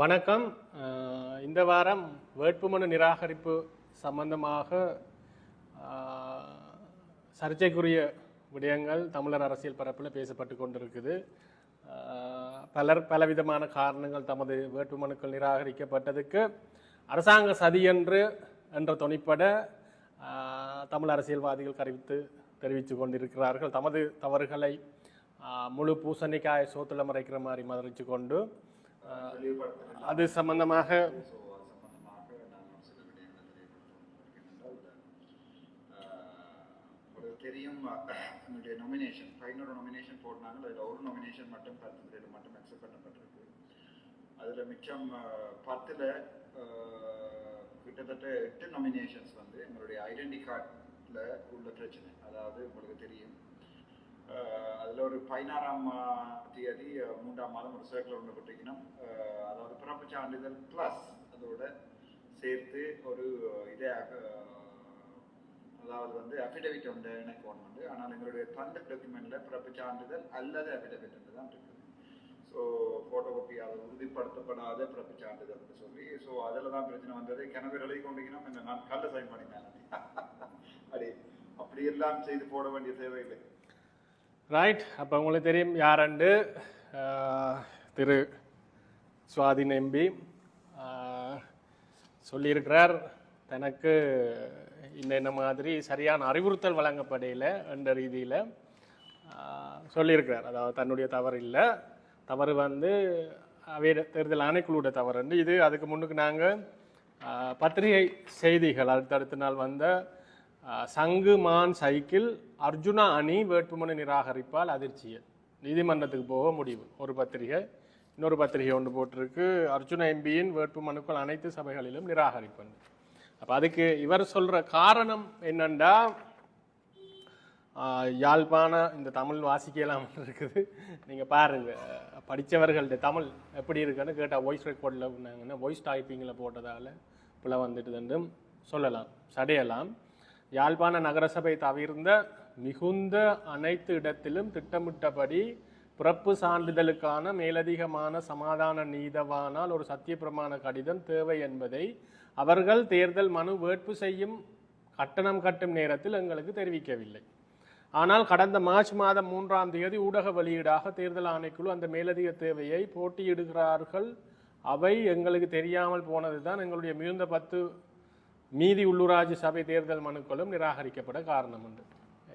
வணக்கம். இந்த வாரம் வேட்புமனு நிராகரிப்பு சம்பந்தமாக சர்ச்சைக்குரிய விடயங்கள் தமிழர் அரசியல் பரப்பில் பேசப்பட்டு கொண்டிருக்குது. பலர் பலவிதமான காரணங்கள் தமது வேட்புமனுக்கள் நிராகரிக்கப்பட்டதுக்கு அரசாங்க சதியென்று என்ற துணிப்பட தமிழ் அரசியல்வாதிகள் கருவித்து தெரிவித்து கொண்டிருக்கிறார்கள். தமது தவறுகளை முழு பூசணிக்காய சோத்துல மறைக்கிற மாதிரி மறைச்சு கொண்டு அது சம்பந்தமாக ஸோ அது உங்களுக்கு தெரியும் என்னுடைய நொமினேஷன் பதினோரு நொமினேஷன் போடுறாங்க அதில் ஒரு நாமினேஷன் மட்டும் பத்து பேர் மட்டும் அக்செப்ட் பண்ணப்பட்டிருக்கு. அதில் மிச்சம் பத்தில் கிட்டத்தட்ட எட்டு நொமினேஷன்ஸ் வந்து எங்களுடைய ஐடென்டி கார்டில் உள்ள பிரச்சனை. அதாவது உங்களுக்கு தெரியும் அதில் ஒரு பதினாறாம் தேதி மூன்றாம் மாதம் ஒரு சர்க்குலர் ஒன்று போட்டிருக்கணும். அதாவது பிறப்பு சான்றிதழ் ப்ளஸ் அதோட சேர்த்து ஒரு இதே அதாவது வந்து அஃபிடவிட் வந்து எனக்கு ஒன்று உண்டு. ஆனால் எங்களுடைய தந்த டாக்குமெண்ட்டில் பிறப்பு சான்றிதழ் அல்லது அஃபிடவிட் என்று தான் இருக்குது ஸோ ஃபோட்டோ காப்பி அதை உறுதிப்படுத்தப்படாத பிறப்பு சான்றிதழ்னு சொல்லி ஸோ அதில் தான் பிரச்சனை வந்தது. கிணறு எழுதி கொண்டிருக்கணும். நான் கல்ல சைன் பண்ணினேன் அப்படி அப்படி எல்லாம் செய்து போட வேண்டிய தேவையில்லை. ரைட் அப்போ உங்களுக்கு தெரியும் யாரண்டு திரு சுவாதின் எம்பி சொல்லியிருக்கிறார் தனக்கு இந்த இந்த மாதிரி சரியான அறிவுறுத்தல் வழங்கப்படையில் என்ற ரீதியில் சொல்லியிருக்கிறார். அதாவது தன்னுடைய தவறு இல்லை. தவறு வந்து அவை தேர்தல் ஆணைக்குழுவோட தவறு இது அதுக்கு முன்னுக்கு நாங்கள் பத்திரிகை செய்திகள் அடுத்தடுத்த நாள் வந்த சங்கு மான் சைக்கிள் அர்ஜுனா அணி வேட்புமனு நிராகரிப்பால் அதிர்ச்சியல் நீதிமன்றத்துக்கு போக முடிவு. ஒரு பத்திரிகை இன்னொரு பத்திரிகை ஒன்று போட்டிருக்கு. அர்ஜுன எம்பியின் வேட்புமனுக்கள் அனைத்து சபைகளிலும் நிராகரிப்பன் அப்போ அதுக்கு இவர் சொல்கிற காரணம் என்னண்டா? யாழ்ப்பாண இந்த தமிழ் வாசிக்கலாம் இருக்குது. நீங்கள் பாருங்க படித்தவர்கள்ட்ட தமிழ் எப்படி இருக்குன்னு கேட்டால் வாய்ஸ் ரெக்கார்டில் பண்ணாங்கன்னா வாய்ஸ் டைப்பிங்கில் போட்டதால் பிள்ளை வந்துட்டுதுன்றும் சொல்லலாம் சடையலாம். யாழ்ப்பாண நகரசபை தவிர்ந்த மிகுந்த அனைத்து இடத்திலும் திட்டமிட்டபடி பிறப்பு சான்றிதழுக்கான மேலதிகமான சமாதான நீதவானால் ஒரு சத்தியப்பிரமாண கடிதம் தேவை என்பதை அவர்கள் தேர்தல் மனு வேட்பு செய்யும் கட்டணம் கட்டும் நேரத்தில் எங்களுக்கு தெரிவிக்கவில்லை. ஆனால் கடந்த மார்ச் மாதம் மூன்றாம் தேதி ஊடக வெளியீடாக தேர்தல் ஆணைக்குழு அந்த மேலதிக தேவையை போட்டியிடுகிறார்கள். அவை எங்களுக்கு தெரியாமல் போனதுதான் எங்களுடைய மிகுந்த பத்து மீதி உள்ளூராட்சி சபை தேர்தல் மனுக்களும் நிராகரிக்கப்பட காரணம் உண்டு.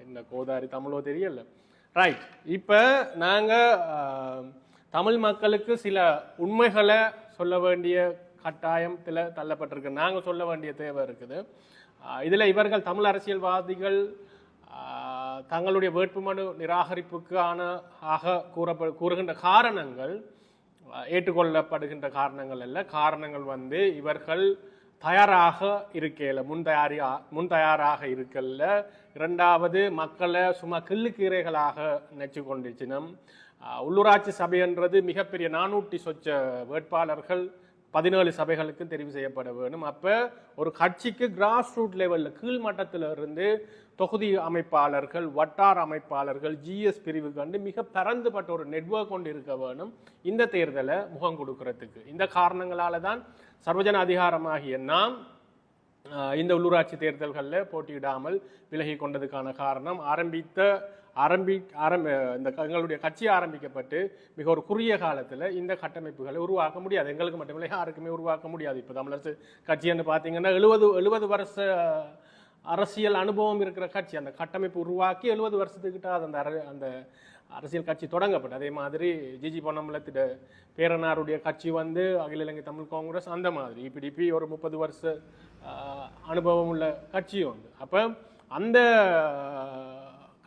என்ன கோதாரி தமிழோ தெரியல. ரைட் இப்போ நாங்கள் தமிழ் மக்களுக்கு சில உண்மைகளை சொல்ல வேண்டிய கட்டாயத்தில் தள்ளப்பட்டிருக்கு. நாங்கள் சொல்ல வேண்டிய தேவை இருக்குது. இதில் இவர்கள் தமிழ் அரசியல்வாதிகள் தங்களுடைய வேட்புமனு நிராகரிப்புக்கான ஆக கூறப்ப கூறுகின்ற காரணங்கள் ஏற்றுக்கொள்ளப்படுகின்ற காரணங்கள் அல்ல. காரணங்கள் வந்து இவர்கள் தயாராக இருக்கையில் முன் தயாரி முன் தயாராக இருக்கல இரண்டாவது மக்களை சும்மா கிள்ளுக்கீரைகளாக நினைச்சு கொண்டிருச்சினம் உள்ளூராட்சி சபைன்றது மிகப்பெரிய நானூற்றி சொச்ச வேட்பாளர்கள். பதினேழு சபைகளுக்கும் தெரிவு செய்யப்பட வேணும் அப்போ ஒரு கட்சிக்கு கிராஸ் ரூட் லெவலில் கீழ்மட்டத்தில் இருந்து தொகுதி அமைப்பாளர்கள் வட்டார அமைப்பாளர்கள் ஜிஎஸ் பிரிவு கண்டு மிக பரந்துபட்ட ஒரு நெட்வொர்க் கொண்டு இருக்க வேணும் இந்த தேர்தலை முகம் கொடுக்கறதுக்கு. இந்த காரணங்களால தான் சர்வஜன அதிகாரமாகிய நாம் இந்த உள்ளூராட்சி தேர்தல்களில் போட்டியிடாமல் விலகி கொண்டதுக்கான காரணம் ஆரம்பித்த ஆரம்பி ஆரம்ப இந்த எங்களுடைய கட்சி ஆரம்பிக்கப்பட்டு மிக ஒரு குறுகிய காலத்தில் இந்த கட்டமைப்புகளை உருவாக்க முடியாது. எங்களுக்கு மட்டுமில்லை யாருக்குமே உருவாக்க முடியாது. இப்போ தமிழரசு கட்சின்னு பார்த்தீங்கன்னா எழுபது எழுபது வருஷ அரசியல் அனுபவம் இருக்கிற கட்சி. அந்த கட்டமைப்பு உருவாக்கி எழுபது வருஷத்துக்கிட்ட அது அந்த அந்த அரசியல் கட்சி தொடங்கப்பட்டு அதே மாதிரி ஜிஜி பொன்னம்பலத்திட பேரனாருடைய கட்சி வந்து அகில இலங்கை தமிழ் காங்கிரஸ் அந்த மாதிரி. இபிடிபி ஒரு முப்பது வருஷ அனுபவம் உள்ள கட்சி வந்து அப்போ அந்த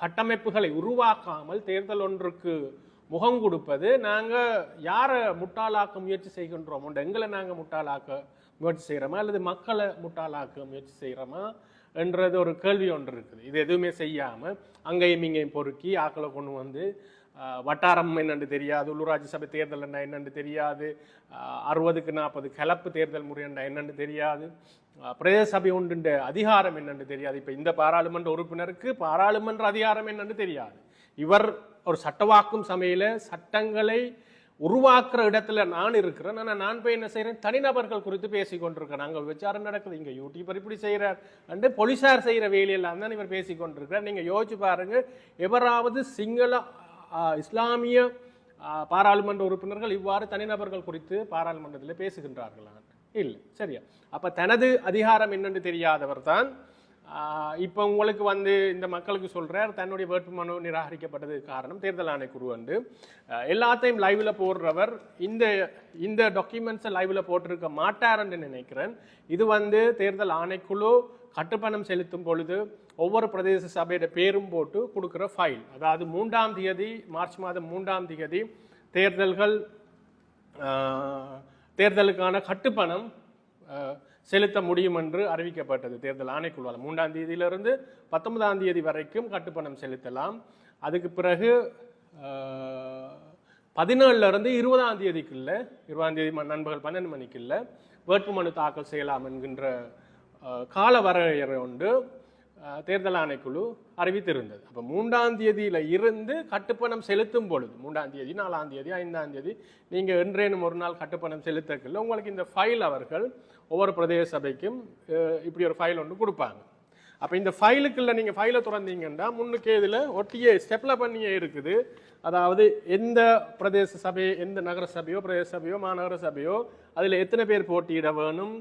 கட்டமைப்புகளை உருவாக்காமல் தேர்தல் ஒன்றுக்கு முகம் கொடுப்பது நாங்கள் யாரை முட்டாளாக்க முயற்சி செய்கின்றோம்? எங்களை நாங்கள் முட்டாளாக்க முயற்சி செய்கிறோமா? அல்லது மக்களை முட்டாளாக்க முயற்சி செய்கிறோமா? என்றது ஒரு கேள்வி ஒன்று இருக்குது. இது எதுவுமே செய்யாமல் அங்கேயும் இங்கேயும் பொறுக்கி ஆக்களை கொண்டு வந்து வட்டாரம் என்னென்று தெரியாது உள்ளூராட்சி சபை தேர்தல் என்ன என்னென்று தெரியாது அறுபதுக்கு நாற்பது கலப்பு தேர்தல் முறை என்ன தெரியாது பிரதேச சபை உண்டுன்ற அதிகாரம் என்னென்று தெரியாது. இப்போ இந்த பாராளுமன்ற உறுப்பினருக்கு பாராளுமன்ற அதிகாரம் என்னென்று தெரியாது. இவர் ஒரு சட்டவாக்கும் சமையல சட்டங்களை உருவாக்குற இடத்துல நான் இருக்கிறேன். ஆனால் நான் போய் என்ன செய்கிறேன் தனிநபர்கள் குறித்து பேசி கொண்டிருக்கேன் நாங்கள் விசாரணை நடக்குது இங்கே யூடியூபர் இப்படி செய்கிறார் அண்டு போலீஸார் செய்கிற வேலையெல்லாம் தான் இவர் பேசி கொண்டிருக்கிறார். நீங்கள் யோசிச்சு பாருங்கள் எவராவது சிங்கள இஸ்லாமிய பாராளுமன்ற உறுப்பினர்கள் இவ்வாறு தனிநபர்கள் குறித்து பாராளுமன்றத்தில் பேசுகின்றார்களா? இல்லை. சரியா. அப்போ தனது அதிகாரம் என்னென்று தெரியாதவர் தான் இப்போ உங்களுக்கு வந்து இந்த மக்களுக்கு சொல்கிறார் தன்னுடைய வேட்புமனு நிராகரிக்கப்பட்டது காரணம் தேர்தல் ஆணைக்குழு வந்து எல்லாத்தையும் லைவில் போடுறவர் இந்த இந்த டாக்குமெண்ட்ஸை லைவில் போட்டிருக்க மாட்டார்ன்னு நினைக்கிறேன். இது வந்து தேர்தல் ஆணைக்குழு கட்டுப்பணம் செலுத்தும் பொழுது ஒவ்வொரு பிரதேச சபையோட பேரும் போட்டு கொடுக்குற ஃபைல் அதாவது மூன்றாம் தேதி மார்ச் மாதம் மூன்றாம் தேதி தேர்தல்கள் தேர்தலுக்கான கட்டுப்பணம் செலுத்த முடியும் என்று அறிவிக்கப்பட்டது தேர்தல் ஆணைக்குழுவால். மூன்றாம் தேதியிலிருந்து பத்தொன்பதாம் தேதி வரைக்கும் கட்டுப்பணம் செலுத்தலாம். அதுக்கு பிறகு பதினேழுலேருந்து இருபதாம் தேதிக்குள்ள இருபதாம் தேதி நண்பர்கள் நண்பகல் பன்னெண்டு மணிக்குள்ள வேட்புமனு தாக்கல் செய்யலாம் என்கின்ற கால வரையறை ஒன்று தேர்தல் ஆணைக்குழு அறிவித்திருந்தது. அப்போ மூன்றாம் தேதியில் இருந்து கட்டுப்பணம் செலுத்தும் பொழுது மூன்றாம் தேதி நாலாம் தேதி ஐந்தாம் தேதி நீங்கள் என்றேனும் ஒரு நாள் கட்டுப்பணம் செலுத்தக்குள்ள உங்களுக்கு இந்த ஃபைல் அவர்கள் ஒவ்வொரு பிரதேச சபைக்கும் இப்படி ஒரு ஃபைல் ஒன்று கொடுப்பாங்க. அப்போ இந்த ஃபைலுக்குள்ள நீங்கள் ஃபைலை திறந்தீங்கன்னா முன்னுக்கு இதில் ஒட்டியே ஸ்டெப்ல பண்ணியே இருக்குது. அதாவது எந்த பிரதேச சபை எந்த நகர சபையோ பிரதேச சபையோ மாநகர சபையோ அதில் எத்தனை பேர் போட்டியிட வேணும்?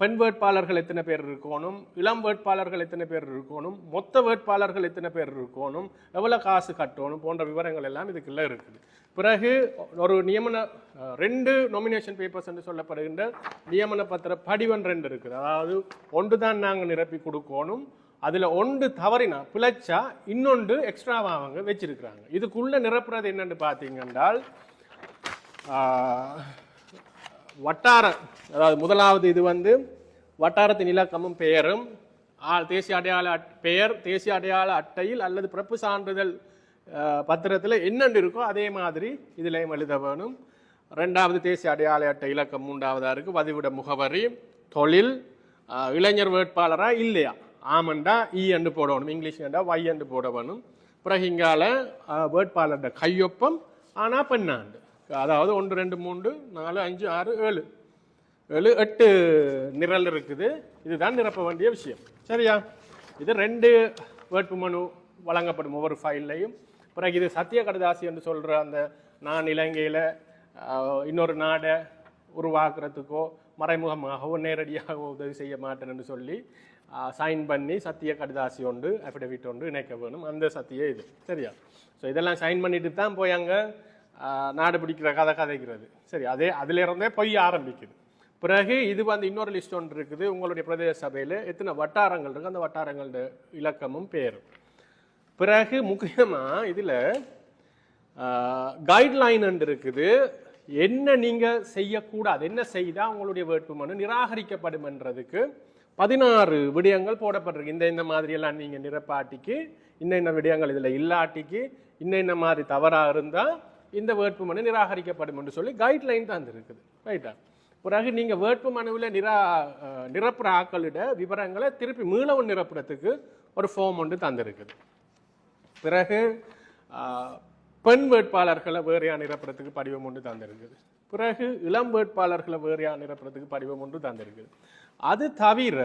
பெண் வேட்பாளர்கள் எத்தனை பேர் இருக்கணும்? இளம் வேட்பாளர்கள் எத்தனை பேர் இருக்கணும்? மொத்த வேட்பாளர்கள் எத்தனை பேர் இருக்கணும்? எவ்வளோ காசு கட்டணும்? போன்ற விவரங்கள் எல்லாம் இதுக்குள்ளே இருக்குது. பிறகு ஒரு நியமன ரெண்டு நொமினேஷன் பேப்பர்ஸ் என்று சொல்லப்படுகின்ற நியமன பத்திர படிவன் ரெண்டு இருக்குது. அதாவது ஒன்று தான் நாங்கள் நிரப்பி கொடுக்கணும். அதில் ஒன்று தவறினா பிழைச்சா இன்னொன்று எக்ஸ்ட்ராவாக அவங்க வச்சிருக்கிறாங்க. இதுக்குள்ளே நிரப்புறது என்னென்னு பார்த்தீங்கன்றால் வட்டார அதாவது முதலாவது இது வந்து வட்டாரத்தின் இலக்கமும் பெயரும் தேசிய அடையாள அட்- பெயர் தேசிய அடையாள அட்டையில் அல்லது பிறப்பு சான்றிதழ் பத்திரத்தில் என்னென்று இருக்கோ அதே மாதிரி இதிலையும் எழுத வேணும். ரெண்டாவது தேசிய அடையாள அட்டை இலக்கம் மூன்றாவதாக இருக்குது வதிவிட முகவரி தொழில் இளைஞர் வேட்பாளரா இல்லையா? ஆமண்டா இ என்று போடணும் இங்கிலீஷ் என்றா வை என்று போட வேணும். பிறகு இங்கால வேட்பாளர்கிட்ட வேட்பாளர்ட கையொப்பம் ஆனால் பெண்ணாண்டு. அதாவது ஒன்று ரெண்டு மூன்று நாலு அஞ்சு ஆறு ஏழு. ஏழு எட்டு நிரல் இருக்குது. இதுதான் நிரப்ப வேண்டிய விஷயம். சரியா? இது ரெண்டு வேட்புமனு வழங்கப்படும் ஒவ்வொரு ஃபைல்லையும். பிறகு இது சத்திய கடதாசி என்று சொல்கிற அந்த நான் இலங்கையில் இன்னொரு நாடை உருவாக்குறதுக்கோ மறைமுகமாகவோ நேரடியாகவோ உதவி செய்ய மாட்டேன் என்று சொல்லி சைன் பண்ணி சத்திய கடிதாசி ஒன்று அஃபிடவிட் ஒன்று இணைக்க வேணும். அந்த சத்திய இது. சரியா? ஸோ இதெல்லாம் சைன் பண்ணிட்டு தான் போய் அங்கே நாடு பிடிக்கிற கதை கதைக்கிறது சரி அதே அதிலிருந்தே பொய் ஆரம்பிக்குது. பிறகு இது வந்து இன்னொரு லிஸ்ட் ஒன்று இருக்குது. உங்களுடைய பிரதேச சபையில் எத்தனை வட்டாரங்கள் இருக்கு? அந்த வட்டாரங்களோட இலக்கமும் பேரும். பிறகு முக்கியமாக இதில் கைட்லைன் இருக்குது. என்ன நீங்கள் செய்யக்கூடாது என்ன செய்தால் உங்களுடைய வேட்புமனு நிராகரிக்கப்படும்ன்றதுக்கு பதினாறு விடயங்கள் போடப்பட்டிருக்கு. இந்த இந்த மாதிரியெல்லாம் நீங்கள் நிரப்பாட்டிக்கு இன்ன இன்ன விடயங்கள் இதில் இல்லாட்டிக்கு இன்ன இந்த மாதிரி தவறாக இருந்தால் இந்த வேட்புமனு நிராகரிக்கப்படும் என்று சொல்லி கைட்லைன் தான் இருக்குது. ரைட்டா பிறகு வேட்பு மனுவில் நிரா நிரப்புற ஆக்களிட விவரங்களை திருப்பி மீளவும் நிரப்புறத்துக்கு ஒரு ஃபார்ம் ஒன்று தந்திருக்குது. பிறகு பெண் வேட்பாளர்களை வேறையா நிரப்புறத்துக்கு படிவம் ஒன்று தந்திருக்குது. பிறகு இளம் வேட்பாளர்களை வேறையா நிரப்புறத்துக்கு படிவம் ஒன்று தந்திருக்குது. அது தவிர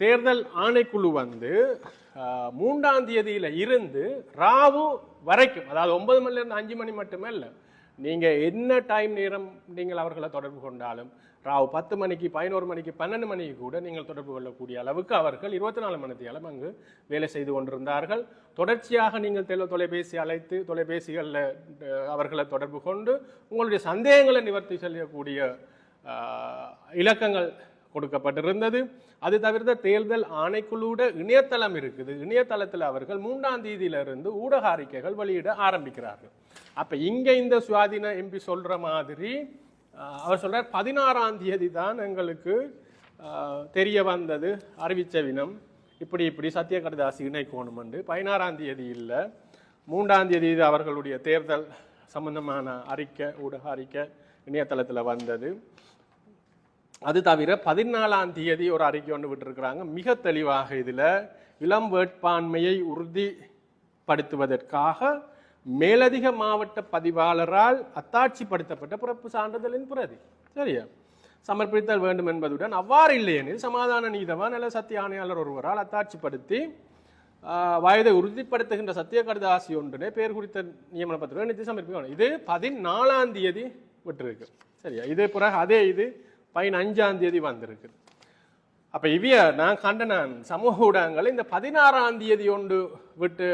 தேர்தல் ஆணைக்குழு வந்து மூன்றாம் தேதியில இருந்து ராவு வரைக்கும் அதாவது ஒன்பது மணில இருந்து அஞ்சு மணி மட்டுமே இல்லை நீங்க என்ன டைம் நேரம் நீங்கள் அவர்களை தொடர்பு கொண்டாலும் ராவு பத்து மணிக்கு பதினோரு மணிக்கு பன்னெண்டு மணிக்கு கூட நீங்கள் தொடர்பு கொள்ளக்கூடிய அளவுக்கு அவர்கள் இருபத்தி நாலு மணி நேரம் அங்கு வேலை செய்து கொண்டிருந்தார்கள். தொடர்ச்சியாக நீங்கள் தெல தொலைபேசி அழைத்து தொலைபேசிகளில் அவர்களை தொடர்பு கொண்டு உங்களுடைய சந்தேகங்களை நிவர்த்தி செய்யக்கூடிய இலக்கங்கள் கொடுக்கப்பட்டிருந்தது. அது தவிர்த்த தேர்தல் ஆணைக்குழுவோட இணையதளம் இருக்குது. இணையதளத்தில் அவர்கள் மூன்றாம் தேதியிலிருந்து ஊடக அறிக்கைகள் வெளியிட ஆரம்பிக்கிறார்கள். அப்போ இங்கே இந்த சுவாதின எம்பி சொல்கிற மாதிரி அவர் சொல்கிறார் பதினாறாம் தேதி தான் எங்களுக்கு தெரிய வந்தது அறிவித்த வினம் இப்படி இப்படி சத்திய கடதாசி இணைக்கணும் என்று பதினாறாம் தேதி இல்லை. மூன்றாம் தேதி அவர்களுடைய தேர்தல் சம்பந்தமான அறிக்கை ஊடக அறிக்கை இணையதளத்தில் வந்தது. அது தவிர பதினாலாம் தேதி ஒரு அறிக்கை ஒன்று விட்டுருக்குறாங்க. மிக தெளிவாக இதில் இளம் வேட்பாண்மையை உறுதிப்படுத்துவதற்காக மேலதிக மாவட்ட பதிவாளரால் அத்தாட்சிப்படுத்தப்பட்ட பிறப்பு சான்றிதழின் பிரதி. சரியா? சமர்ப்பித்தல் வேண்டும் என்பதுடன் அவ்வாறு இல்லையெனில் சமாதான நீதவான் நல்ல சத்திய ஆணையாளர் ஒருவரால் அத்தாட்சிப்படுத்தி வயதை உறுதிப்படுத்துகின்ற சத்திய கடிதாசி ஒன்றினை பேர் குறித்த நியமன பத்திரம் நிதி சமர்ப்பிக்கணும் இது பதினாலாம் தேதி விட்டுருக்கு. சரியா? இது பிறகு அதே இது பதினஞ்சாம் தேதி வந்திருக்கு அப்ப இவைய நான் கண்ட நான் சமூக ஊடகங்கள் இந்த பதினாறாம் தேதி ஒன்று விட்டு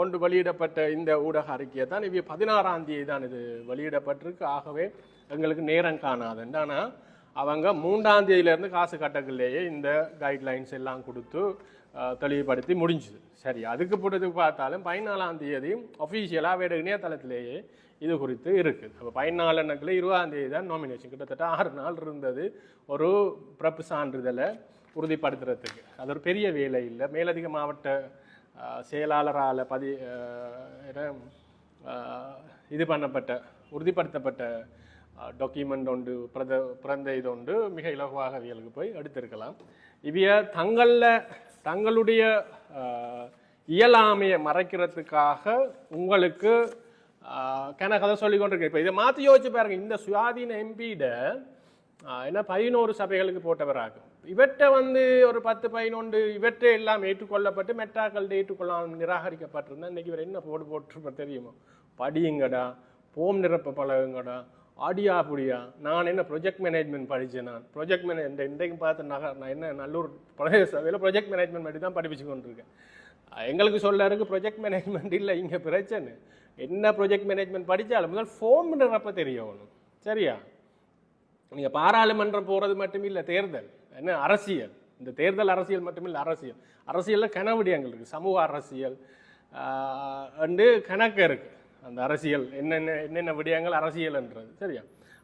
ஒன்று வெளியிடப்பட்ட இந்த ஊடக அறிக்கையை தான் இவைய பதினாறாம் தேதி தான் இது வெளியிடப்பட்டிருக்கு. ஆகவே எங்களுக்கு நேரம் காணாது. ஆனால் அவங்க மூன்றாம் தேதியிலேருந்து காசு கட்டக்குள்ளேயே இந்த கைட்லைன்ஸ் எல்லாம் கொடுத்து தெளிவுபடுத்தி முடிஞ்சுது. சரி அதுக்கு பிடிச்சது பார்த்தாலும் பதினாலாம் தேதி ஒஃபீஷியலாக வேறு இணையதளத்திலேயே இது குறித்து இருக்குது அப்போ பயனாளனுக்குள்ள இருபதாந்தேதி தான் நாமினேஷன் கிட்டத்தட்ட ஆறு நாள் இருந்தது. ஒரு பிறப்பு சான்றிதழை உறுதிப்படுத்துறதுக்கு. அது ஒரு பெரிய வேலை இல்லை. மேலதிக மாவட்ட செயலாளரால் பதி இது பண்ணப்பட்ட உறுதிப்படுத்தப்பட்ட டாக்குமெண்ட் ஒன்று பிரத பிறந்த இது ஒன்று மிக இலகுவாக அவியலுக்கு போய் எடுத்திருக்கலாம். இவைய தங்களில் தங்களுடைய இயலாமையை மறைக்கிறதுக்காக உங்களுக்கு கணக்கதை சொல்லி கொண்டிருக்கேன் இப்போ இதை மாற்றி யோசிச்சு பாருங்க. இந்த சுயாதீன எம்பியிட என்ன பதினோரு சபைகளுக்கு போட்டவராகும். இவற்றை வந்து ஒரு பத்து பதினொன்று இவற்றை எல்லாம் ஏற்றுக்கொள்ளப்பட்டு மெட்ராக்கள் ஏற்றுக்கொள்ளாமல் நிராகரிக்கப்பட்டிருந்தா இன்றைக்கி இவர் என்ன போடு போட்டிருப்பார் தெரியுமா? படியுங்கடா போம் நிரப்ப பழகுங்கடா ஆடியா புடியா நான் என்ன ப்ரொஜெக்ட் மேனேஜ்மெண்ட் படித்தேன் நான். ப்ரொஜெக்ட் மேனேஜ் இந்த இன்றைக்கு பார்த்து நகர் நான் என்ன நல்லூர் பிரதேச சபையில் ப்ரொஜெக்ட் மேனேஜ்மெண்ட் மட்டும் தான் படிப்பிச்சு கொண்டிருக்கேன். எங்களுக்கு சொல்ல இருக்கு ப்ரொஜெக்ட் மேனேஜ்மெண்ட் இல்லை இங்கே பிரச்சனை. என்ன ப்ரொஜெக்ட் மேனேஜ்மெண்ட் படித்தாலும் முதல் ஃபோம் தெரியணும். சரியா? நீங்கள் பாராளுமன்றம் போகிறது மட்டும் இல்லை தேர்தல். என்ன? அரசியல். இந்த தேர்தல் அரசியல் மட்டும் இல்லை அரசியல். அரசியலில் கனவடியங்கள் இருக்குது சமூக அரசியல் அண்டு கணக்கு இருக்குது அந்த அரசியல் என்னென்ன என்னென்ன விடயங்கள் அரசியல்ன்றது. சரியா?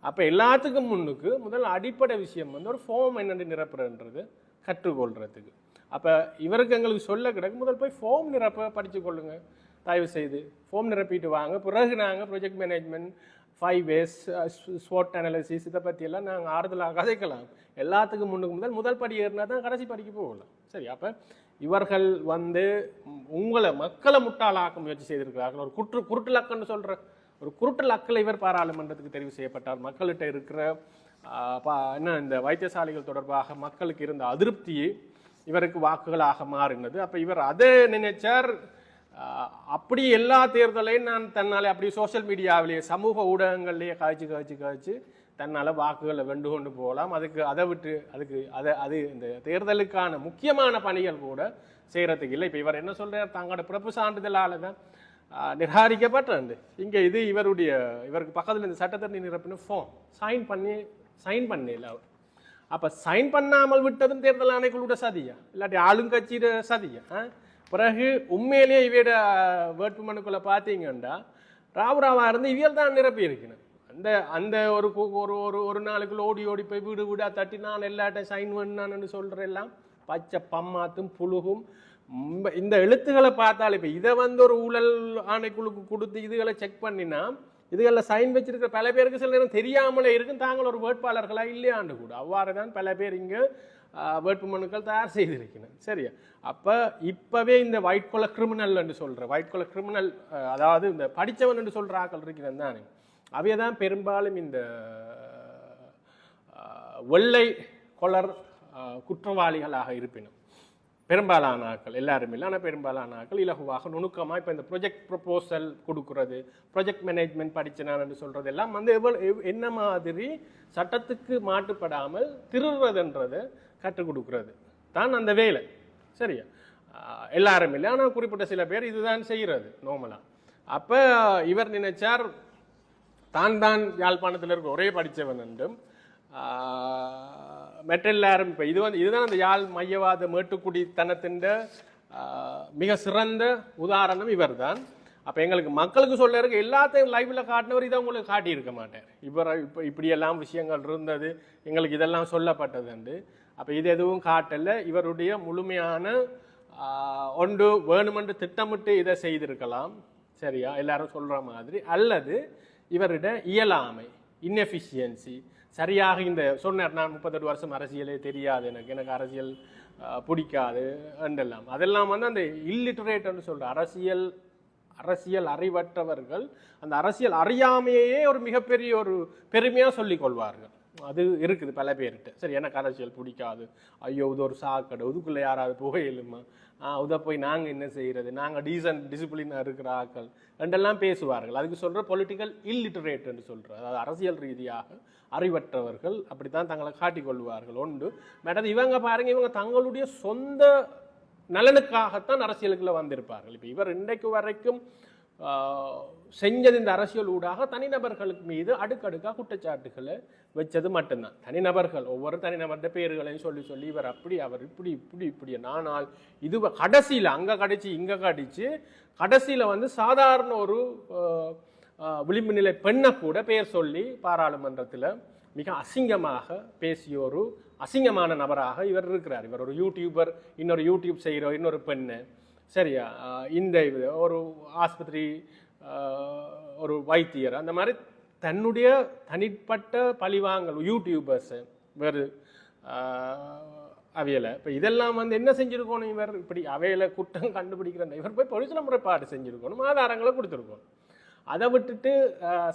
அப்போ எல்லாத்துக்கும் முன்னுக்கு முதல் அடிப்படை விஷயம் வந்து ஒரு ஃபார்ம் என்னென்று நிரப்புறன்றது கற்றுக்கொள்றதுக்கு. அப்போ இவருக்கு எங்களுக்கு சொல்ல கிடக்கு முதல் போய் ஃபார்ம் நிரப்ப படித்து கொள்ளுங்கள் தயவு செய்து ஃபோம் நிரப்பிட்டு வாங்க. பிறகு நாங்கள் ப்ரொஜெக்ட் மேனேஜ்மெண்ட் ஃபைவ் வேஸ் ஸ்வாட் அனாலிசிஸ் இதை பற்றியெல்லாம் நாங்கள் ஆறுதலாக கதைக்கலாம் எல்லாத்துக்கும் முன்னுக்கு முதல் முதல் படி ஏறினா தான் கடைசி படிக்கு போகலாம். சரி அப்போ இவர்கள் வந்து உங்களை மக்களை முட்டாளாக்க முயற்சி செய்திருக்கிறார்கள். ஒரு குற்று குருட்டுலக்கன்னு சொல்கிற ஒரு குருட்டு லக்கில் இவர் பாராளுமன்றத்துக்கு தெரிவு செய்யப்பட்டார். மக்கள்கிட்ட இருக்கிற பா- என்ன இந்த வைத்தியசாலைகள் தொடர்பாக மக்களுக்கு இருந்த அதிருப்தியை இவருக்கு வாக்குகளாக மாறினது. அப்போ இவர் அதை நினைச்சார். அப்படி எல்லா தேர்தலையும் நான் தன்னாலே அப்படி சோஷியல் மீடியாவிலேயே சமூக ஊடகங்கள்லேயே காய்ச்சி காய்ச்சி காய்ச்சி தன்னால் வாக்குகளை வெண்டு கொண்டு போகலாம். அதுக்கு அதை விட்டு அதுக்கு அதை அது இந்த தேர்தலுக்கான முக்கியமான பணிகள் கூட செய்கிறதுக்கு இல்லை. இப்போ இவர் என்ன சொல்கிறார் தங்களோட பிறப்பு சான்றிதழால தான் ஆஹ், நிராகரிக்கப்பட்டது இங்கே இது இவருடைய இவருக்கு பக்கத்தில் இந்த சட்டத்தரணி நிரப்பின ஃபார்ம் சைன் பண்ணி சைன் பண்ணல அவர். அப்போ சைன் பண்ணாமல் விட்டதும் தேர்தல் ஆணைக்குழுட சதியா? இல்லாட்டி ஆளுங்கட்சியோட சதியா? ஆ? பிறகு உண்மையிலேயே இவையோட வேட்புமனுக்குள்ளே பார்த்தீங்கன்னா ராவுராவா இருந்து இவியல் தான் நிரப்பி இருக்கணும் அந்த அந்த ஒரு கு- ஒரு ஒரு ஒரு நாளுக்குள்ள ஓடி ஓடி போய் வீடு வீடாக தட்டி நான் எல்லாட்டையும் சைன் பண்ணான்னு சொல்கிற எல்லாம் பச்சை பம்மாத்தும் புழுகும். இந்த எழுத்துக்களை பார்த்தாலே இப்போ இதை வந்து ஒரு ஊழல் ஆணைக்குழுக்கு கொடுத்து இதுகளை செக் பண்ணினா இதுகளில் சைன் வச்சிருக்கிற பல பேருக்கு சில நேரம் தெரியாமலே இருக்கும். தாங்கள் ஒரு வேட்பாளர்களாக இல்லையாண்டு கூட. அவ்வாறு தான் பல பேர் இங்கே வேட்புமனுக்கள் தயார் செய்திருக்கின்றன சரியா? அப்போ இப்போவே இந்த ஒயிட் கொல கிரிமினல் என்று சொல்கிற ஒயிட் கொல கிரிமினல் அதாவது இந்த படித்தவன் என்று சொல்கிற ஆக்கள் இருக்கிறது தானே? அவைய தான் பெரும்பாலும் இந்த வெள்ளை கொலர் குற்றவாளிகளாக இருப்பினும். பெரும்பாலான ஆட்கள் எல்லாருமே இல்லை. ஆனால் பெரும்பாலான ஆக்கள் இலகுவாக நுணுக்கமாக இப்போ இந்த ப்ரொஜெக்ட் ப்ரொபோசல் கொடுக்கறது ப்ரொஜெக்ட் மேனேஜ்மெண்ட் படிச்சனான்னு சொல்கிறது எல்லாம் வந்து எவ்வளோ என்ன மாதிரி சட்டத்துக்கு மாட்டுப்படாமல் திருடுறதுன்றது கற்றுக் கொடுக்கறது. தான் அந்த வேலை. சரியா? எல்லாரும் இல்லை. ஆனால் குறிப்பிட்ட சில பேர் இதுதான் செய்கிறது நார்மலாக அப்போ இவர் நினைச்சார் தான் தான் யாழ்ப்பாணத்தில் இருக்க ஒரே படித்தவன் என்றும் மெட்டெல்லாரும் இப்போ இது வந்து இதுதான் அந்த யாழ் மையவாத மேட்டுக்குடித்தனத்தின் மிக சிறந்த உதாரணம் இவர்தான். அப்போ எங்களுக்கு மக்களுக்கு சொல்ல இருக்க எல்லாத்தையும் லைவில் காட்டினவர் இதை உங்களுக்கு காட்டியிருக்க மாட்டார். இவர் இப்போ இப்படியெல்லாம் விஷயங்கள் இருந்தது எங்களுக்கு இதெல்லாம் சொல்லப்பட்டதுண்டு அப்போ இது எதுவும் காட்டலை. இவருடைய முழுமையான ஒன்று வேணுமென்று திட்டமிட்டு இதை செய்திருக்கலாம். சரியா? எல்லாரும் சொல்கிற மாதிரி. அல்லது இவரிட இயலாமை இன்எஃபிஷியன்சி சரியாக இந்த சொன்னார் நான் முப்பத்தெட்டு வருஷம் அரசியலே தெரியாது எனக்கு. எனக்கு அரசியல் பிடிக்காது என்றெல்லாம். அதெல்லாம் வந்து அந்த இல்லிட்டரேட்னு சொல்கிற அரசியல் அரசியல் அறிவற்றவர்கள் அந்த அரசியல் அறியாமையே ஒரு மிகப்பெரிய ஒரு பெருமையாக சொல்லிக் கொள்வார்கள். அது இருக்குது பல பேர்கிட்ட. சரி எனக்கு அரசியல் பிடிக்காது. ஐயோ இது ஒரு சாக்கடை. இதுக்குள்ளே யாராவது புகையிலுமா ஆ உதை போய் நாங்கள் என்ன செய்கிறது நாங்கள் டீசன்ட் டிசிப்ளினாக இருக்கிற ஆக்கள் ரெண்டெல்லாம் பேசுவார்கள். அதுக்கு சொல்கிற பொலிட்டிக்கல் இல்லிட்டரேட் என்று சொல்கிற அதாவது அரசியல் ரீதியாக அறிவற்றவர்கள் அப்படித்தான் தங்களை காட்டிக்கொள்வார்கள் ஒன்று. மேடம் இவங்க பாருங்க இவங்க தங்களுடைய சொந்த நலனுக்காகத்தான் அரசியலுக்குள்ளே வந்திருப்பார்கள். இப்போ இவர் இன்றைக்கு வரைக்கும் செஞ்சது இந்த அரசியல் ஊடாக தனிநபர்களுக்கு மீது அடுக்கடுக்காக குற்றச்சாட்டுகளை வச்சது மட்டும்தான். தனிநபர்கள் ஒவ்வொரு தனிநபர்கிட்ட பேர்களையும் சொல்லி சொல்லி இவர் அப்படி அவர் இப்படி இப்படி இப்படி நானால் இது கடைசியில் அங்கே கடிச்சு இங்கே கடிச்சு கடைசியில் வந்து சாதாரண ஒரு விளிம்பு நிலை பெண்ணை கூட பெயர் சொல்லி பாராளுமன்றத்தில் மிக அசிங்கமாக பேசிய ஒரு அசிங்கமான நபராக இவர் இருக்கிறார். இவர் ஒரு யூடியூபர் இன்னொரு யூடியூப் செய்கிற இன்னொரு பெண்ணு. சரியா? இந்த இது ஒரு ஆஸ்பத்திரி ஒரு வைத்தியர் அந்த மாதிரி தன்னுடைய தனிப்பட்ட பழிவாங்கல் யூடியூபர்ஸு வேறு அவையலை. இப்போ இதெல்லாம் வந்து என்ன செஞ்சுருக்கணும் இவர்? இப்படி அவையலை குற்றம் கண்டுபிடிக்கிற இவர் போய் பொலிசில் முறைப்பாடு செஞ்சுருக்கணும் ஆதாரங்களை கொடுத்துருக்கணும். அதை விட்டுட்டு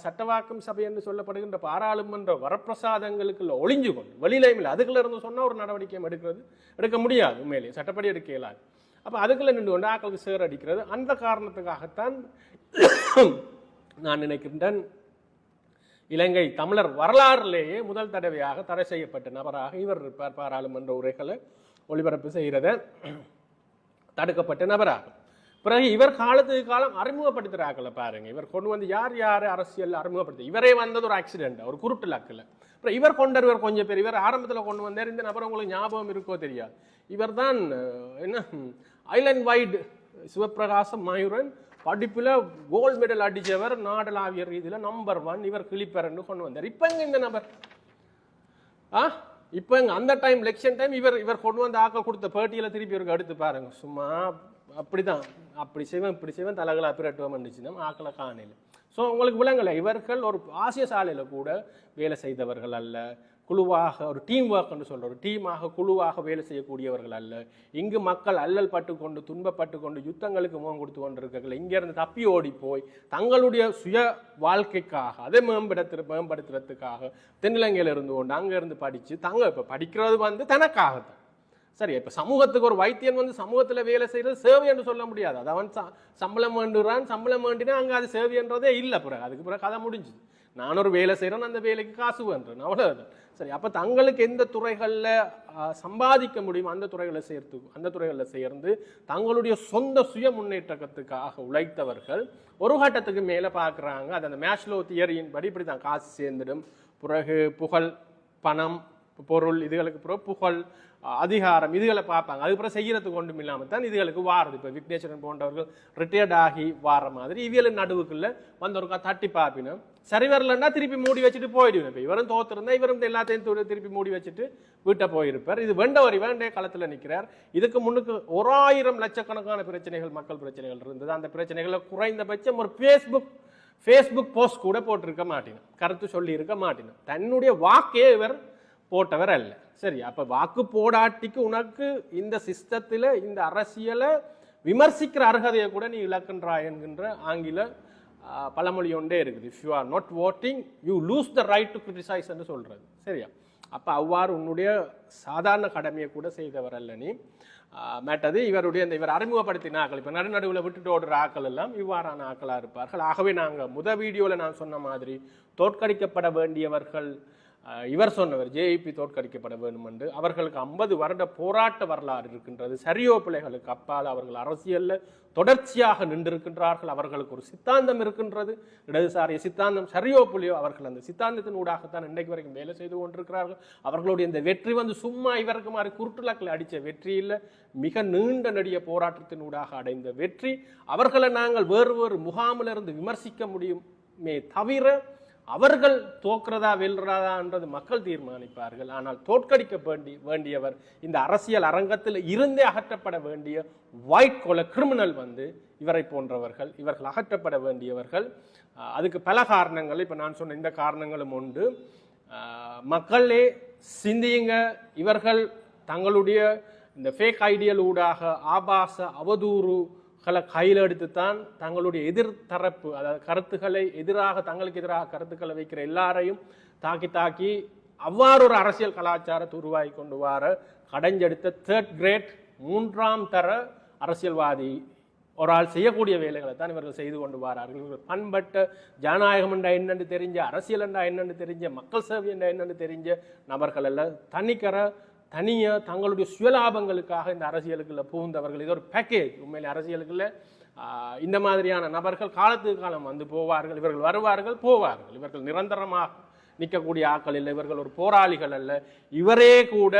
சட்டவாக்கம் சபை என்று சொல்லப்படுகின்ற பாராளுமன்ற வரப்பிரசாதங்களுக்குள்ள ஒளிஞ்சு கொண்டு வெளியிலையும் இல்லை அதுக்குள்ள இருந்து சொன்னால் ஒரு நடவடிக்கை எடுக்கிறது எடுக்க முடியாது உண்மையிலேயே சட்டப்படி எடுக்க இயலாது. அப்போ அதுக்குள்ள நின்று கொண்டு ஆக்களுக்கு சேர் அடிக்கிறது. அந்த காரணத்துக்காகத்தான் நான் நினைக்கின்றேன் இலங்கை தமிழர் வரலாறுலேயே முதல் தடவையாக தடை செய்யப்பட்ட நபராக இவர் இருப்பார். பாராளுமன்ற உரைகளை ஒளிபரப்பு செய்கிறத தடுக்கப்பட்ட நபராகும் பிறகு இவர் காலத்துக்கு காலம் அறிமுகப்படுத்துகிறாக்களை பாருங்க. இவர் கொண்டு வந்து யார் யார் அரசியல் அறிமுகப்படுத்தி இவரே வந்தது ஒரு ஆக்சிடென்ட் ஒரு குருட்டு லாக்கில் அப்புறம் இவர் கொண்டவர் கொஞ்சம் பேர் இவர் ஆரம்பத்தில் கொண்டு வந்தார். இந்த நபர் உங்களுக்கு ஞாபகம் இருக்கோ தெரியாது. இவர் தான் என்ன ஐலண்ட் வைடு சிவபிரகாசம் மயூரன் படிப்பில் கோல்டு மெடல் அடித்தவர் நாடலாவிய ரீதியில் நம்பர் ஒன் இவர் கிளிப்பரன்னு கொண்டு வந்தார். இப்போ எங்கே இந்த நபர்? ஆ? இப்போ எங்க அந்த டைம் எலெக்ஷன் டைம் இவர் இவர் கொண்டு வந்து ஆக்கள் கொடுத்த பேட்டியில திருப்பி இவருக்கு அடுத்து பாருங்க. சும்மா அப்படிதான். அப்படி செய்வேன் இப்படி செய்வேன் தலைகளை அப்பிரட்டுவோம் இருந்துச்சுன்னா ஆக்களை காணையில் ஸோ உங்களுக்கு விளங்கலை இவர்கள் ஒரு ஆசிய சாலையில் கூட வேலை செய்தவர்கள் அல்ல. குழுவாக ஒரு டீம் ஒர்க்னு சொல்கிறோம் ஒரு டீமாக குழுவாக வேலை செய்யக்கூடியவர்கள் அல்ல. இங்கு மக்கள் அல்லல் பட்டு கொண்டு துன்பப்பட்டு கொண்டு யுத்தங்களுக்கு முகம் கொடுத்து கொண்டிருக்கிறார்கள் இங்கேருந்து தப்பி ஓடி போய் தங்களுடைய சுய வாழ்க்கைக்காக அதை மேம்படுத்து மேம்படுத்துறதுக்காக தென்னிலங்கையில் இருந்து கொண்டு அங்கேருந்து இருந்து படிச்சு தங்க இப்போ படிக்கிறது வந்து தனக்காகத்தான். சரி இப்போ சமூகத்துக்கு ஒரு வைத்தியன் வந்து சமூகத்தில் வேலை செய்கிறது சேவை என்று சொல்ல முடியாது. அது அவன் ச- சம்பளம் வேண்டுறான் சம்பளம் வேண்டினா அங்கே அது சேவைன்றதே இல்லை பிறகு. அதுக்கு பிறகு கதை முடிஞ்சுது. நான் ஒரு வேலை செய்கிறேன் அந்த வேலைக்கு காசு வேண்டுறேன். அவ்வளோ சரி அப்போ தங்களுக்கு எந்த துறைகளில் சம்பாதிக்க முடியுமோ அந்த துறைகளை சேர்த்து அந்த துறைகளில் சேர்ந்து தங்களுடைய சொந்த சுய முன்னேற்றத்துக்காக உழைத்தவர்கள் ஒரு கட்டத்துக்கு மேலே பார்க்குறாங்க அது அந்த மேஷ்லோ தியரியின் படி இப்படி தான் காசு சேர்ந்துடும். பிறகு புகழ் பணம் பொருள் இதுகளுக்கு பிறகு புகழ் அதிகாரம் இதுகளை பார்ப்பாங்க. அதுக்கப்புறம் செய்கிறதுக்கு ஒன்றும் இல்லாமல் தான் இதுகளுக்கு வாரது. இப்போ விக்னேஸ்வரன் போன்றவர்கள் ரிட்டையர்ட் ஆகி வார மாதிரி இவியல் நடுவுக்குள்ள வந்தவருக்கா தட்டி பார்ப்பினோம் சரி வரலன்னா திருப்பி மூடி வச்சுட்டு போயிடுவேன். இப்போ இவரும் தோத்துருந்தா இவரும் எல்லாத்தையும் திருப்பி மூடி வச்சுட்டு வீட்டை போயிருப்பார். இது வேண்டவர் வேண்டே களத்தில் நிற்கிறார் இதுக்கு முன்னுக்கு ஒரு ஆயிரம் லட்சக்கணக்கான பிரச்சனைகள் மக்கள் பிரச்சனைகள் இருந்தது. அந்த பிரச்சனைகளை குறைந்தபட்சம் ஒரு ஃபேஸ்புக் ஃபேஸ்புக் போஸ்ட் கூட போட்டிருக்க மாட்டினோம் கருத்து சொல்லி இருக்க மாட்டினோம் தன்னுடைய வாக்கே இவர் போட்டவர் அல்ல சரி அப்போ வாக்கு போடாட்டிக்கு உனக்கு இந்த சிஸ்டத்தில் இந்த அரசியலை விமர்சிக்கிற அர்ஹதையை கூட நீ இழக்கின்றாய் என்கின்ற ஆங்கில பழமொழி ஒன்றே இருக்குது. If you are not voting you lose the right to criticise என்று சொல்கிறது சரியா? அப்போ அவ்வாறு உன்னுடைய சாதாரண கடமையை கூட செய்தவர் அல்ல நீ மேட்டது இவருடைய இந்த இவர் அறிமுகப்படுத்தின ஆக்கள். இப்போ நடுநடுவில் விட்டுட்டு ஓடுற ஆக்கள் எல்லாம் இவ்வாறான ஆக்களாக இருப்பார்கள். ஆகவே நாங்கள் முத வீடியோவில் நான் சொன்ன மாதிரி தோற்கடிக்கப்பட வேண்டியவர்கள் இவர் சொன்னவர் ஜேஇபி தோற்கடிக்கப்பட வேண்டும் என்று. அவர்களுக்கு ஐம்பது வருட போராட்ட வரலாறு இருக்கின்றது. சரியோ பிள்ளைகளுக்கு அப்பால் அவர்கள் அரசியலில் தொடர்ச்சியாக நின்றிருக்கின்றார்கள். அவர்களுக்கு ஒரு சித்தாந்தம் இருக்கின்றது. இடதுசாரிய சித்தாந்தம் சரியோ புள்ளியோ அவர்கள் அந்த சித்தாந்தத்தின் ஊடாகத்தான் இன்றைக்கு வரைக்கும் வேலை செய்து கொண்டிருக்கிறார்கள். அவர்களுடைய இந்த வெற்றி வந்து சும்மா இவருக்கு மாதிரி குருட்டுலாக்கில் அடித்த வெற்றி இல்லை. மிக நீண்ட நெடிய போராட்டத்தின் ஊடாக அடைந்த வெற்றி. அவர்களை நாங்கள் வேறு வேறு முகாமிலிருந்து விமர்சிக்க முடியுமே தவிர அவர்கள் தோக்கிறதா வெல்றதான்றது மக்கள் தீர்மானிப்பார்கள். ஆனால் தோற்கடிக்க வேண்டி வேண்டியவர் இந்த அரசியல் அரங்கத்தில் இருந்தே அகற்றப்பட வேண்டிய ஒயிட் கொலை கிரிமினல் வந்து இவரை போன்றவர்கள் இவர்கள் அகற்றப்பட வேண்டியவர்கள். அதுக்கு பல காரணங்கள் இப்போ நான் சொன்ன இந்த காரணங்களும் உண்டு. மக்களே சிந்தியுங்க. இவர்கள் தங்களுடைய இந்த ஃபேக் ஐடியல் ஊடாக ஆபாச அவதூறு களை கையில் எடுத்து தான் தங்களுடைய எதிர்த்தரப்பு அதாவது கருத்துக்களை எதிராக தங்களுக்கு எதிராக கருத்துக்களை வைக்கிற எல்லாரையும் தாக்கி தாக்கி அவ்வாறு ஒரு அரசியல் கலாச்சாரத்தை உருவாகி கொண்டு வர கடைஞ்செடுத்த தேர்ட் கிரேட் மூன்றாம் தர அரசியல்வாதி ஒரு ஆள் செய்யக்கூடிய வேலைகளை தான் இவர்கள் செய்து கொண்டு வரார்கள். இவர்கள் பண்பட்ட ஜனநாயகம் என்றா என்னென்று தெரிஞ்ச அரசியல் என்றா என்னென்று தெரிஞ்ச மக்கள் சேவை என்றா என்னென்று தெரிஞ்ச நபர்கள் எல்லாம் தனிக்கர தனியாக தங்களுடைய சுயலாபங்களுக்காக இந்த அரசியலுக்குள்ள புகுந்தவர்கள். இது ஒரு பேக்கேஜ் உண்மையில் அரசியலுக்குள்ள இந்த மாதிரியான நபர்கள் காலத்துக்கு காலம் வந்து போவார்கள். இவர்கள் வருவார்கள் போவார்கள். இவர்கள் நிரந்தரமாக நிற்கக்கூடிய ஆட்கள் இல்லை. இவர்கள் ஒரு போராளிகள் அல்ல. இவரே கூட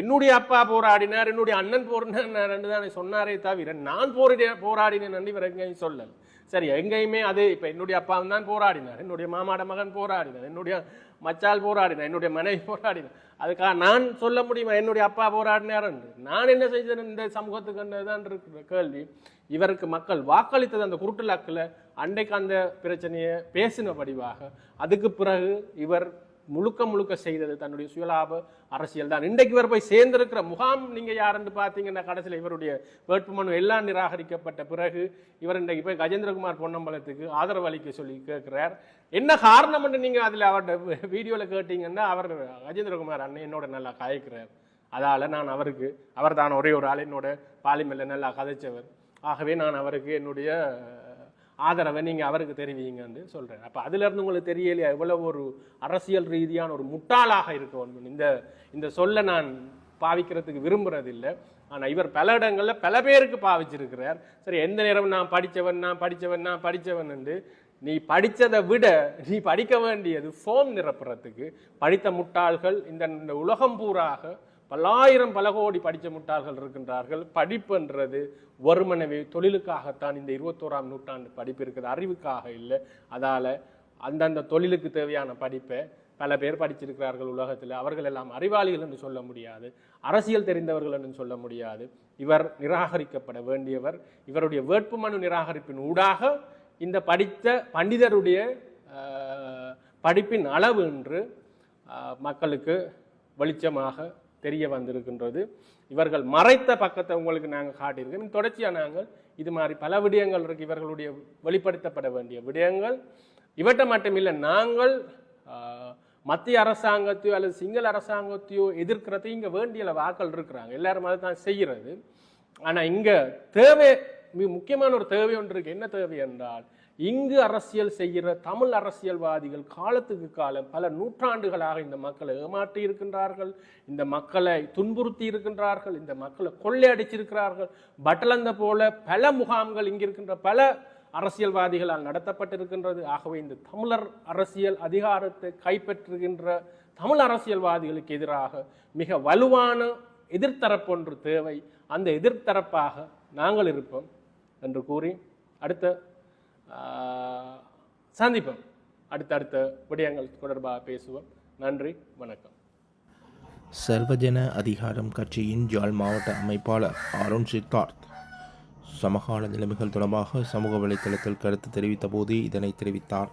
என்னுடைய அப்பா போராடினார் என்னுடைய அண்ணன் போராடினார் தான் சொன்னாரே தவிர நான் போரிட போராடினேன் என்று இவர் எங்கேயும் சொல்லல. சரி எங்கேயுமே அது இப்போ என்னுடைய அப்பா தான் போராடினார். என்னுடைய மாமாட மகன் போராடினார். என்னுடைய மச்சால் போராடினேன் என்னுடைய மனைவி போராடினேன். அதுக்காக நான் சொல்ல முடியுமா என்னுடைய அப்பா போராடினார் என்று? நான் என்ன செய்தேன்? இந்த சமூகத்துக்கு தான் இருக்கிற கேள்வி. இவருக்கு மக்கள் வாக்களித்தது அந்த குருட்டுலாக்கில் அன்றைக்கு அந்த பிரச்சனையை பேசின படிவாக அதுக்கு பிறகு இவர் முழுக்க முழுக்க செய்தது தன்னுடைய சுயலாப அரசியல் தான். இன்றைக்கு இவர் போய் சேர்ந்திருக்கிற முகாம் நீங்கள் யாருன்னு பார்த்தீங்கன்னா கடைசியில் இவருடைய வேட்புமனு எல்லாம் நிராகரிக்கப்பட்ட பிறகு இவர் இன்றைக்கு போய் கஜேந்திரகுமார் பொன்னம்பலத்துக்கு ஆதரவு அளிக்க சொல்லி கேட்கிறார். என்ன காரணம் என்று அதில் அதுல அவர்கிட்ட வீடியோவில் கேட்டீங்கன்னா அவர் கஜேந்திரகுமார் அண்ணன் என்னோட நல்லா காய்க்கிறார். அதால் நான் அவருக்கு அவர் தான் ஒரே ஒரு ஆள் என்னோட பாலிமல்ல நல்லா கதைச்சவர். ஆகவே நான் அவருக்கு என்னுடைய ஆதரவை நீங்கள் அவருக்கு தெரிவிங்கன்னு சொல்கிறேன் அப்போ அதுலேருந்து உங்களுக்கு தெரியலையா? எவ்வளோ ஒரு அரசியல் ரீதியான ஒரு முட்டாளாக இருக்கணும் இந்த இந்த சொல்லை நான் பாவிக்கிறதுக்கு விரும்புகிறதில்லை ஆனால் இவர் பல இடங்களில் பல பேருக்கு பாவிச்சிருக்கிறார். சரி எந்த நேரம் நான் படித்தவன் நான் படித்தவன் நான் படித்தவன் என்று நீ படித்ததை விட நீ படிக்க வேண்டியது ஃபோம் நிரப்புறத்துக்கு படித்த முட்டாள்கள் இந்த இந்த உலகம் பூராக பல்லாயிரம் பல கோடி படித்த முட்டாள்கள் இருக்கின்றார்கள். படிப்புன்றது வருமனவே தொழிலுக்காகத்தான் இந்த இருபத்தோராம் நூற்றாண்டு படிப்பு இருக்குது. அறிவுக்காக இல்லை. அதால் அந்தந்த தொழிலுக்கு தேவையான படிப்பை பல பேர் படிச்சிருக்கிறார்கள் உலகத்தில். அவர்கள் எல்லாம் அறிவாளிகள் என்று சொல்ல முடியாது. அரசியல் தெரிந்தவர்கள் என்று சொல்ல முடியாது. இவர் நிராகரிக்கப்பட வேண்டியவர். இவருடைய வேட்புமனு நிராகரிப்பின் ஊடாக இந்த படித்த பண்டிதருடைய படிப்பின் அளவு என்று மக்களுக்கு வெளிச்சமாக தெரிய வந்திருக்கின்றது. இவர்கள் மறைத்த பக்கத்தை உங்களுக்கு நாங்கள் காட்டியிருக்கோம். தொடர்ச்சியாக நாங்கள் இது மாதிரி பல விடயங்கள் இருக்கு. இவர்களுடைய வெளிப்படுத்தப்பட வேண்டிய விடயங்கள். இவற்றை மட்டுமில்லை நாங்கள் மத்திய அரசாங்கத்தையோ அல்லது சிங்கள அரசாங்கத்தையோ எதிர்க்கிறதையும் இங்கே வேண்டிய வாக்கள் இருக்கிறாங்க. எல்லாரும் அதை தான் செய்கிறது. ஆனால் இங்கே தேவை மிக முக்கியமான ஒரு தேவை ஒன்று இருக்கு. என்ன தேவை என்றால் இங்கு அரசியல் செய்கிற தமிழ் அரசியல்வாதிகள் காலத்துக்கு காலம் பல நூற்றாண்டுகளாக இந்த மக்களை ஏமாற்றி இருக்கின்றார்கள். இந்த மக்களை துன்புறுத்தி இருக்கின்றார்கள். இந்த மக்களை கொள்ளையடிச்சிருக்கிறார்கள் பட்டலந்த போல பல முகாம்கள் இங்கிருக்கின்ற பல அரசியல்வாதிகளால் நடத்தப்பட்டிருக்கின்றது. ஆகவே இந்த தமிழர் அரசியல் அதிகாரத்தை கைப்பற்றுகின்ற தமிழ் அரசியல்வாதிகளுக்கு எதிராக மிக வலுவான எதிர்த்தரப்பொன்று தேவை. அந்த எதிர்த்தரப்பாக நாங்கள் இருப்போம் என்று கூறி அடுத்த சந்திப்போம். அடுத்தடுத்த விடயங்கள் தொடர்பாக பேசுவோம். நன்றி வணக்கம். சர்வஜன அதிகாரம் கட்சியின் ஜாழ் மாவட்ட அமைப்பாளர் அருண் சித்தார்த். சமகால நிலைமைகள் தொடர்பாக சமூக வலைதளத்தில் கருத்து தெரிவித்த போது இதனை தெரிவித்தார்.